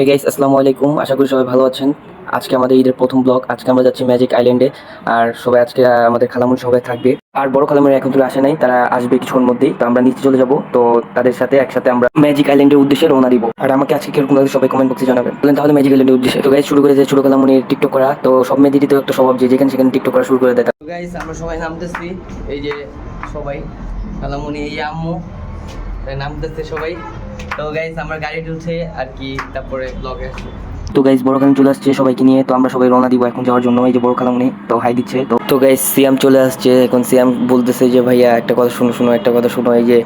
Hey guys আসসালামু আলাইকুম। আশা করি সবাই ভালো আছেন। আজকে আমাদের ঈদের প্রথম ব্লগ আজকে আমরা যাচ্ছি ম্যাজিক আইল্যান্ডে আর সবাই আজকে আমাদের খালামুন সবাই থাকবে। আর বড় খালামুন এখন তুলে আসে নাই, তারা আসবে কিছুক্ষণ মধ্যেই। তো আমরা নিচে চলে যাব। তো তাদের সাথে একসাথে আমরা ম্যাজিক আইল্যান্ডের উদ্দেশ্যে রওনা দিব। আর আমাকে আজকে কীরকম লাগছে সবাই কমেন্ট বক্সে জানাবেন। বলেন তাহলে ম্যাজিক আইল্যান্ডের উদ্দেশ্যে। তো গাইস শুরু করে যে ছোট খালামুনির টিকটক করা, তো সব মেয়েদেরই তো একটা স্বভাব যে যেখানে সেখানে টিকটক করা শুরু করে দেয় তো গাইস আমরা সবাই নামতেছি। এই যে সবাই, খালামুনি, এই আম্মু নামতেছে সবাই। তো গাইস আমরা গাড়ি তুলছে আর কি তারপরে ব্লগে তো গাইস বড় খালাম চলে আসছে সবাইকে নিয়ে, তো আমরা সবাই রওনা দিব এখন যাওয়ার জন্য। এই যে বড় খালামনি তো হাই দিচ্ছে। তো তো গাইস সিয়াম চলে আসছে। এখন সিয়াম বলতেছে যে, ভাইয়া, একটা কথা শুনো শুনো, একটা কথা শুনো। এই যে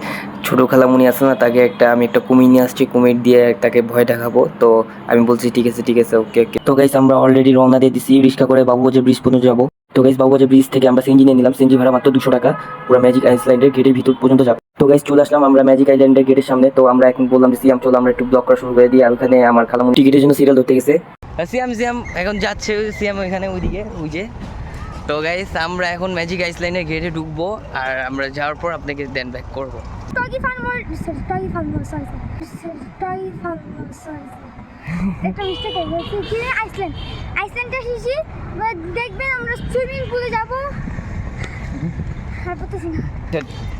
ছোট খালামুনি আছে না, তাকে একটা, আমি একটা কুমির নিয়ে আসছি। কুমির দিয়ে তাকে ভয় দেখাবো। তো আমি বলছি, ঠিক আছে ঠিক আছে ওকে ওকে তো গাইস আমরা অলরেডি রওনা দিয়ে দিছি। রিক্সা করে বাবুবাজার ব্রিজ পর্যন্ত যাব। তো গাইস বাবুবাজার ব্রিজ থেকে আমরা সিএনজি নিয়ে নিলাম। সিএনজি ভাড়া মাত্র দুশো টাকা। পুরো ম্যাজিক আইসল্যান্ডের গেটের ভিতর পর্যন্ত যাব তো গাইস চলে আসলাম আমরা ম্যাজিক আইল্যান্ডের গেটের সামনে। তো আমরা এখন বললাম যে সিয়াম, চলো আমরা একটু ব্লক করা শুরু করে দিই। আর ওখানে আমার খালামুনি টিকিটের জন্য সিরিয়াল ধরতে গেছে। সিয়াম সিয়াম, এখন যাচ্ছে সিয়াম এখানে ওইদিকে, ওই যে। তো গাইস আমরা এখন ম্যাজিক আইসল্যান্ডের গেটে ঢুকবো। আর আমরা যাওয়ার পর আপনাকে দেন ব্যাক করব। Doggy fan more. Doggy fan more. Sorry. Doggy fan more. Sorry. একটা মিস্টেক হয়ে গেছে কি আইসল্যান্ড আইসল্যান্ডে এসেছি এবার দেখবেন আমরা সুইমিং পুলে যাব আর পারতেছি না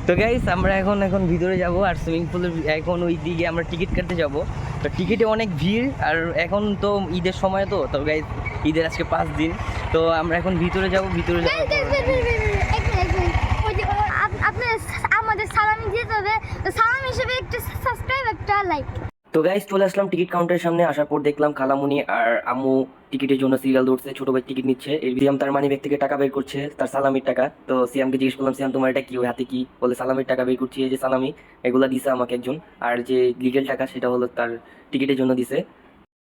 তো গাইস আমরা এখন এখন ভিতরে যাব আর সুইমিং পুলের এখন ওই দিকে আমরা টিকিট কাটতে যাব তো টিকিটে অনেক ভিড় আর এখন তো ঈদের সময় তো তো গাইস ঈদের আজকে পাঁচ দিন তো আমরা এখন ভিতরে যাব ভিতরে Guys, যাওয়ার guys, পর- wait, wait, wait, wait, এক মিনিট, এক মিনিট। ওই যে, ও, আপ- আপনার আমাদের সালামি হবে তো সালাম হিসেবে একটা সাবস্ক্রাইব একটা লাইক তো গাইস চলে আসলাম টিকিট কাউন্টারের সামনে। আসার পর দেখলাম খালামুনি আর আম্মু টিকিটের জন্য সিরিয়াল ধরছে, ছোট ভাই টিকিট নিচ্ছে। সিয়াম তার মানি ব্যাগ থেকে টাকা বের করছে, তার সালামির টাকা। তো সিয়ামকে জিজ্ঞেস করলাম, সিয়াম, তোমার এটা কি? ওই হাতে কি? বলে, সালামির টাকা বের করছি, এই যে সালামি, এগুলা দিছে আমাকে একজন। আর যে লিগেল টাকা, সেটা হলো তার টিকিটের জন্য দিছে।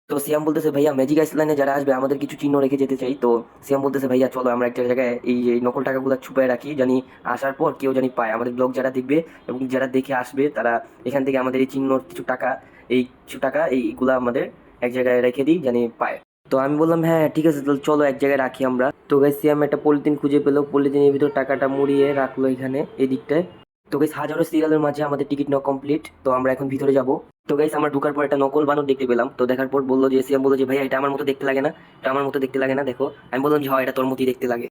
তো সিয়াম বলতেছে, ভাইয়া ম্যাজিক আইসল্যান্ডে যারা আসবে, আমাদের কিছু চিহ্ন রেখে যেতে চাই। তো সিয়াম বলতেছে, ভাইয়া, চলো, আমরা একটা জায়গায় এই এই নকল টাকাগুলো ছুপায় রাখি, জানি আসার পর কেউ জানি পায়। আমাদের ব্লগ যারা দেখবে এবং যারা দেখে আসবে, তারা এখান থেকে আমাদের এই চিহ্ন কিছু টাকা, এই কিছু টাকা, এইগুলা আমাদের এক জায়গায় রেখে দিই, জানি পায়। তো আমি বললাম হ্যাঁ ঠিক আছে, তাহলে চলো এক জায়গায় রাখি আমরা। তো গাইস সিয়াম একটা পলিথিন খুঁজে পেল, পলিথিনের ভিতর টাকাটা মুড়িয়ে রাখল এখানে এই দিকটায় তো গাইস হাজারো সিরিয়ালের মাঝে আমাদের টিকিট নেওয়া কমপ্লিট তো আমরা এখন ভিতরে যাব। তো গাইস আমরা ঢুকার পর একটা নকল বানর দেখতে পেলাম। তো দেখার পর বলল যে সিয়াম বলল যে ভাই এটা আমার মতো দেখতে লাগে না। এটা আমার মতো দেখতে লাগে না দেখো। আমি বললাম যে হয় এটা তোর মতোই দেখতে লাগে।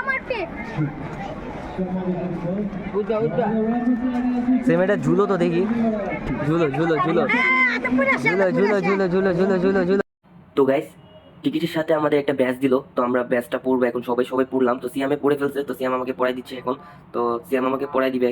আমার পেট সেম এটা ঝুলো তো দেখি। ঝুলো ঝুলো ঝুলো। ঝুলো ঝুলো ঝুলো ঝুলো ঝুলো ঝুলো ঝুলো তো গাইস টিকিটের সাথে আমাদের একটা ব্যাচ দিল, তো আমরা ব্যাচটা পড়ব এখন, সবাই সবাই পড়লাম। তো সিয়ামে পড়ে ফেলছে, তো সিয়াম আমাকে পড়াই দিচ্ছে এখন। তো সিয়াম আমাকে পড়াই দিবে।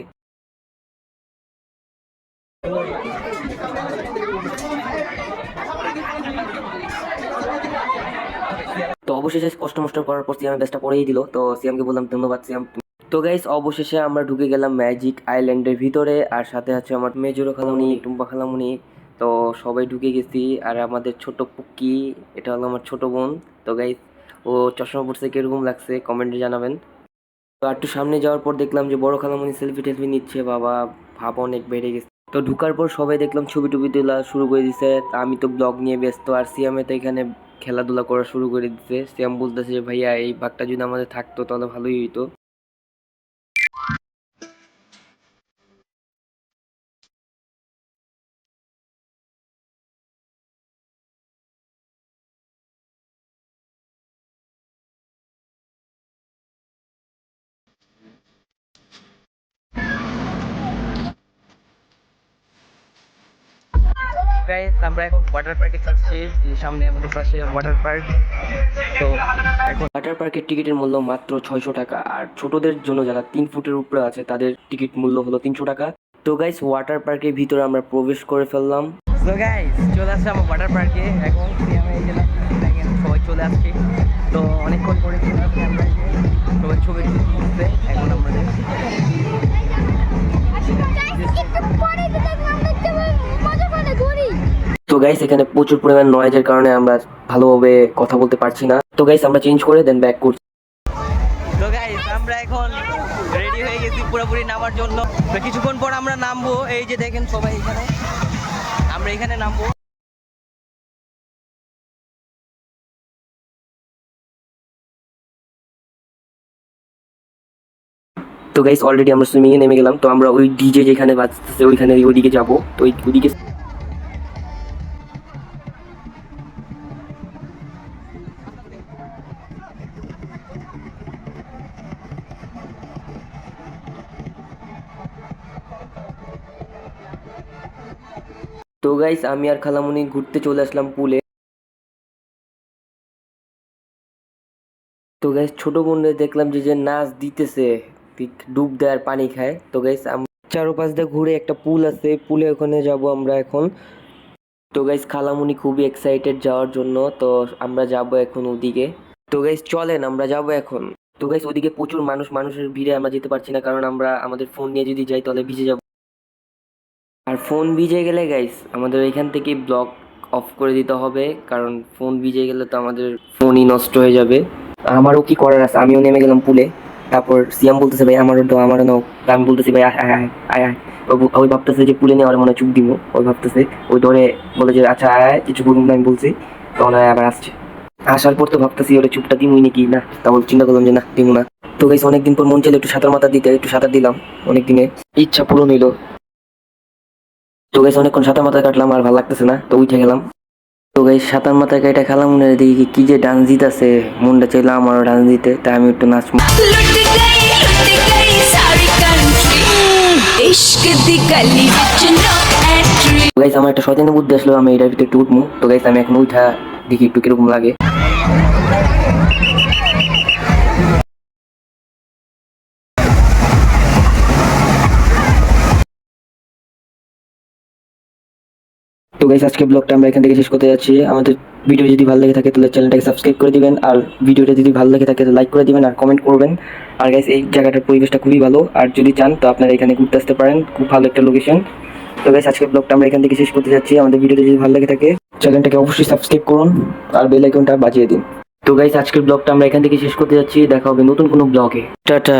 তো অবশেষে কষ্ট মষ্ট করার পর সিয়ামের ব্যাচটা পড়েই দিল। তো সিয়ামকে বললাম, ধন্যবাদ সিয়াম। তো গাইস অবশেষে আমরা ঢুকে গেলাম ম্যাজিক আইল্যান্ডের ভিতরে, আর সাথে আছে আমার মেজুরো খালামুনি, টুম্পা খালামুনি। তো সবাই ঢুকে গেছি। আর আমাদের ছোট পুকি, এটা হলো আমার ছোট বোন। তো গাই ও চশমা পড়ছে কীরকম লাগছে কমেন্টে জানাবেন। তো একটু সামনে যাওয়ার পর দেখলাম যে বড় খালামুনি সেলফি টেলফি নিচ্ছে, বাবা, ভাব অনেক বেড়ে গেছে। তো ঢুকার পর সবাই দেখলাম ছবি টবি তোলা শুরু করে দিছে। আমি তো ব্লগ নিয়ে ব্যস্ত, আর সিয়ামে তো এখানে খেলাধুলা করা শুরু করে দিচ্ছে সিয়াম বলতেছে যে, ভাইয়া, এই ভাগটা যদি আমাদের থাকতো, তাহলে ভালোই হইতো। গাইস আমরা এখন ওয়াটার পার্কে যাচ্ছি সামনে আমাদের পাশে ওয়াটার পার্ক তো এখন ওয়াটার পার্কের টিকিটের মূল্য মাত্র ছয়শো টাকা আর ছোটদের জন্য যারা তিন ফুটের উপরে আছে তাদের টিকিট মূল্য হলো তিনশো টাকা। তো গাইস ওয়াটার পার্কের ভিতরে আমরা প্রবেশ করে ফেললাম। তো গাইস চলে আসছে আমার ওয়াটার পার্কে এখন আমি এই সবাই চলে আসছি। তো অনেকক্ষণ পরে চলে আসছি আমরা সবাই ছবি এখন আমরা তো গাইস এখানে প্রচুর পরিমাণ নয়েজের কারণে আমরা ভালোভাবে কথা বলতে পারছি না। তো গাইস আমরা চেঞ্জ করে দেন ব্যাক করছি। তো গাইস আমরা এখন রেডি হয়ে গেছি পুরোপুরি নামার জন্য। তো কিছুক্ষণ পর আমরা নামবো। এই যে দেখেন সবাই এখানে। আমরা এখানে নামবো। তো গাইস অলরেডি আমরা সুইমিং এ নেমে গেলাম। তো আমরা ওই ডিজে যেখানে বাজতেছে ওইখানে ওইদিকে যাব। তো ওই ওইদিকে তো গাইস আমি আর খালামুনি ঘুরতে চলে আসলাম পুলে। তো গাইস ছোট বোনরে দেখলাম যে যে নাচ দিতেছে ডুব দেয় আর পানি খায়। তো গাইস চারোপাশ দিয়ে ঘুরে একটা পুল আছে, পুলে ওখানে যাব আমরা এখন। তো গাইস খালামুনি খুবই এক্সাইটেড যাওয়ার জন্য, তো আমরা যাব এখন ওদিকে। তো গাইস চলেন, আমরা যাব এখন। তো গাইস ওদিকে প্রচুর মানুষ, মানুষের ভিড়ে আমরা যেতে পারছি না, কারণ আমরা আমাদের ফোন নিয়ে যদি যাই, তাহলে ভিজে যাব। ফোন ভিজে গেলে গাইস আমাদের এখান থেকে ব্লক অফ করে দিতে হবে, কারণ ফোন ভিজে গেলে তো আমাদের ফোনই নষ্ট হয়ে যাবে। আমারও কি করার আছে? আমিও নেমে গেলাম পুলে তারপর সিয়াম বলতেছে, ভাই, আমারও তো আমারও নাও। আমি বলতেছি, ভাই, আয় আয় ওই ভাবতেছে যে পুলে নেওয়ার মনে চুপ দিব, ওই ভাবতেছে। ওই ধরে বলে যে আচ্ছা আয় কিছু বলুন আমি বলছি। তখন আবার আসছে। আসার পর তো ভাবতেছি ওটা চুপটা দিমুই নাকি? না তারপর চিন্তা করলাম যে, না, দিমু না। তো গাইস অনেকদিন পর মন ছিল একটু সাঁতার মাথা দিতে একটু সাঁতার দিলাম অনেক দিনে ইচ্ছা পূরণ হইল। তো গাইস অনেকক্ষণ সাঁতার মাথায় কাটলাম আর ভালো লাগতেছে না তো উঠে গেলাম। তো গাই সাঁতার মাথায় কাটা খেলাম মনে দেখি কি যে ডান্স আছে মনটা চাইলো আমারও ডান্স দিতে তাই আমি একটু নাচ আমার একটা সচেতন বুদ্ধি আসলো আমি এটার ভিতরে একটু উঠবো তো গাইস আমি এখন উঠা দেখি একটু কীরকম লাগে। গাইস আজকে ব্লগটা আমরা এখান থেকে শেষ করতে যাচ্ছি। আমাদের ভিডিও যদি ভালো লেগে থাকে, তাহলে চ্যানেলটাকে সাবস্ক্রাইব করে দিবেন। আর ভিডিওটা যদি ভালো লেগে থাকে তাহলে লাইক করে দিবেন আর কমেন্ট করবেন। আর গাইস এই জায়গাটার পরিবেশটা খুবই ভালো। আর যদি চান, তো আপনারা এখানে ঘুরতে আসতে পারেন। খুব ভালো একটা লোকেশন তো গাইস আজকের ব্লগটা আমরা এখান থেকে শেষ করতে যাচ্ছি। আমাদের ভিডিওটা যদি ভালো লেগে থাকে চ্যানেলটাকে অবশ্যই সাবস্ক্রাইব করুন। আর বেল আইকনটা বাজিয়ে দিন। তো গাইস আজকের ব্লগটা আমরা এখান থেকে শেষ করতে যাচ্ছি। দেখা হবে নতুন কোনো ব্লগে টাটা।